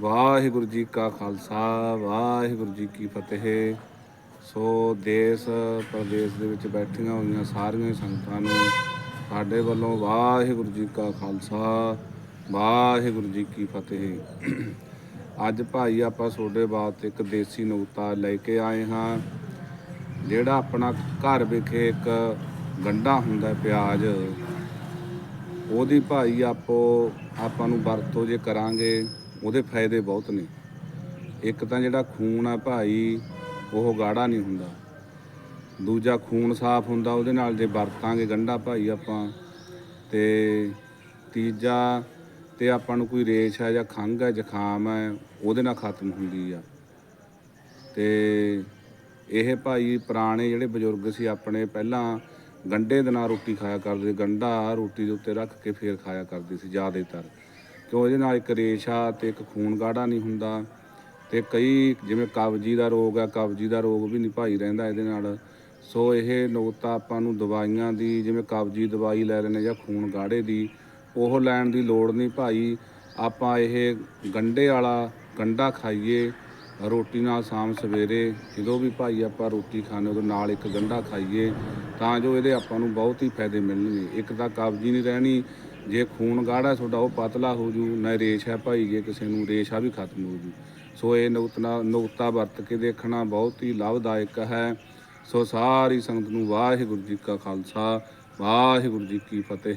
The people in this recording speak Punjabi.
ਵਾਹਿਗੁਰੂ ਜੀ ਕਾ ਖਾਲਸਾ, ਵਾਹਿਗੁਰੂ ਜੀ ਕੀ ਫਤਿਹ। ਸੋ ਦੇਸ਼ ਪ੍ਰਦੇਸ਼ ਦੇ ਵਿੱਚ ਬੈਠੀਆਂ ਹੋਈਆਂ ਸਾਰੀਆਂ ਸੰਗਤਾਂ ਨੂੰ ਸਾਡੇ ਵੱਲੋਂ ਵਾਹਿਗੁਰੂ ਜੀ ਕਾ ਖਾਲਸਾ, ਵਾਹਿਗੁਰੂ ਜੀ ਕੀ ਫਤਿਹ। ਅੱਜ ਭਾਈ ਆਪਾਂ ਤੁਹਾਡੇ ਬਾਤ ਇੱਕ ਦੇਸੀ ਨੁਕਤਾ ਲੈ ਕੇ ਆਏ ਹਾਂ, ਜਿਹੜਾ ਆਪਣਾ ਘਰ ਵਿਖੇ ਇੱਕ ਗੰਡਾ ਹੁੰਦਾ ਪਿਆਜ਼। ਉਹਦੀ ਭਾਈ ਆਪੋ ਆਪਾਂ ਨੂੰ ਵਰਤੋਂ ਜੇ ਕਰਾਂਗੇ ਉਹਦੇ ਫਾਇਦੇ ਬਹੁਤ ਨੇ। ਇੱਕ ਤਾਂ ਜਿਹੜਾ ਖੂਨ ਆ ਭਾਈ, ਉਹ ਗਾੜਾ ਨਹੀਂ ਹੁੰਦਾ। ਦੂਜਾ ਖੂਨ ਸਾਫ਼ ਹੁੰਦਾ, ਉਹਦੇ ਨਾਲ ਜੇ ਵਰਤਾਂਗੇ ਗੰਢਾ ਭਾਈ ਆਪਾਂ, ਤੇ ਤੀਜਾ ਤੇ ਆਪਾਂ ਨੂੰ ਕੋਈ ਰੇਸ਼ ਹੈ ਜਾਂ ਖੰਘ ਹੈ ਜ਼ੁਕਾਮ ਹੈ ਉਹਦੇ ਨਾਲ ਖਤਮ ਹੁੰਦੀ ਆ। ਤੇ ਇਹ ਭਾਈ ਪੁਰਾਣੇ ਜਿਹੜੇ ਬਜ਼ੁਰਗ ਸੀ, ਆਪਣੇ ਪਹਿਲਾਂ ਗੰਡੇ ਦੇ ਨਾਲ ਰੋਟੀ ਖਾਇਆ ਕਰਦੇ ਗੰਡਾ ਰੋਟੀ ਦੇ ਉੱਤੇ ਰੱਖ ਕੇ ਫੇਰ ਖਾਇਆ ਕਰਦੇ ਸੀ, ਜ਼ਿਆਦਾਤਰ। ਕਿਉਂ ਇਹਦੇ ਨਾਲ ਇੱਕ ਰੇਸ਼ਾ ਤੇ ਇੱਕ ਖੂਨ ਗਾੜਾ ਨਹੀਂ ਹੁੰਦਾ ਤੇ ਕਈ ਜਿਵੇਂ ਕਬਜੀ ਦਾ ਰੋਗ ਆ, ਕਬਜੀ ਦਾ ਰੋਗ ਵੀ ਨਹੀਂ ਭਾਈ ਰਹਿੰਦਾ ਇਹਦੇ ਨਾਲ। ਸੋ ਇਹ ਨੁਕਤਾ ਆਪਾਂ ਨੂੰ ਦਵਾਈਆਂ ਦੀ, ਜਿਵੇਂ ਕਬਜੀ ਦਵਾਈ ਲੈ ਲੈਣੇ ਜਾਂ ਖੂਨ ਗਾੜੇ ਦੀ, ਉਹ ਲੈਣ ਦੀ ਲੋੜ ਨਹੀਂ ਭਾਈ। ਆਪਾਂ ਇਹ ਗੰਡੇ ਵਾਲਾ ਗੰਡਾ ਖਾਈਏ ਰੋਟੀ ਨਾਲ ਸ਼ਾਮ ਸਵੇਰੇ ਜਦੋਂ ਵੀ ਭਾਈ ਆਪਾਂ ਰੋਟੀ ਖਾਣੇ ਉਹਦੇ ਨਾਲ ਇੱਕ ਗੰਢਾ ਖਾਈਏ, ਤਾਂ ਜੋ ਇਹਦੇ ਆਪਾਂ ਨੂੰ ਬਹੁਤ ਹੀ ਫਾਇਦੇ ਮਿਲਣਗੇ। ਇੱਕ ਤਾਂ ਕਬਜੀ ਨਹੀਂ ਰਹਿਣੀ, ਜੇ ਖੂਨ ਗਾੜਾ ਤੁਹਾਡਾ ਉਹ ਪਤਲਾ ਹੋ ਜੂ, ਨਾ ਰੇਸ਼ ਹੈ ਭਾਈ, ਜੇ ਕਿਸੇ ਨੂੰ ਰੇਸ਼ਾ ਵੀ ਖਤਮ ਹੋ ਜੂ। ਸੋ ਇਹ ਨੁਕਤਾ ਨੁਕਤਾ ਵਰਤ ਕੇ ਦੇਖਣਾ ਬਹੁਤ ਹੀ ਲਾਭਦਾਇਕ ਹੈ। ਸੋ ਸਾਰੀ ਸੰਗਤ ਨੂੰ ਵਾਹਿਗੁਰੂ ਜੀ ਕਾ ਖਾਲਸਾ, ਵਾਹਿਗੁਰੂ ਜੀ ਕੀ ਫਤਿਹ।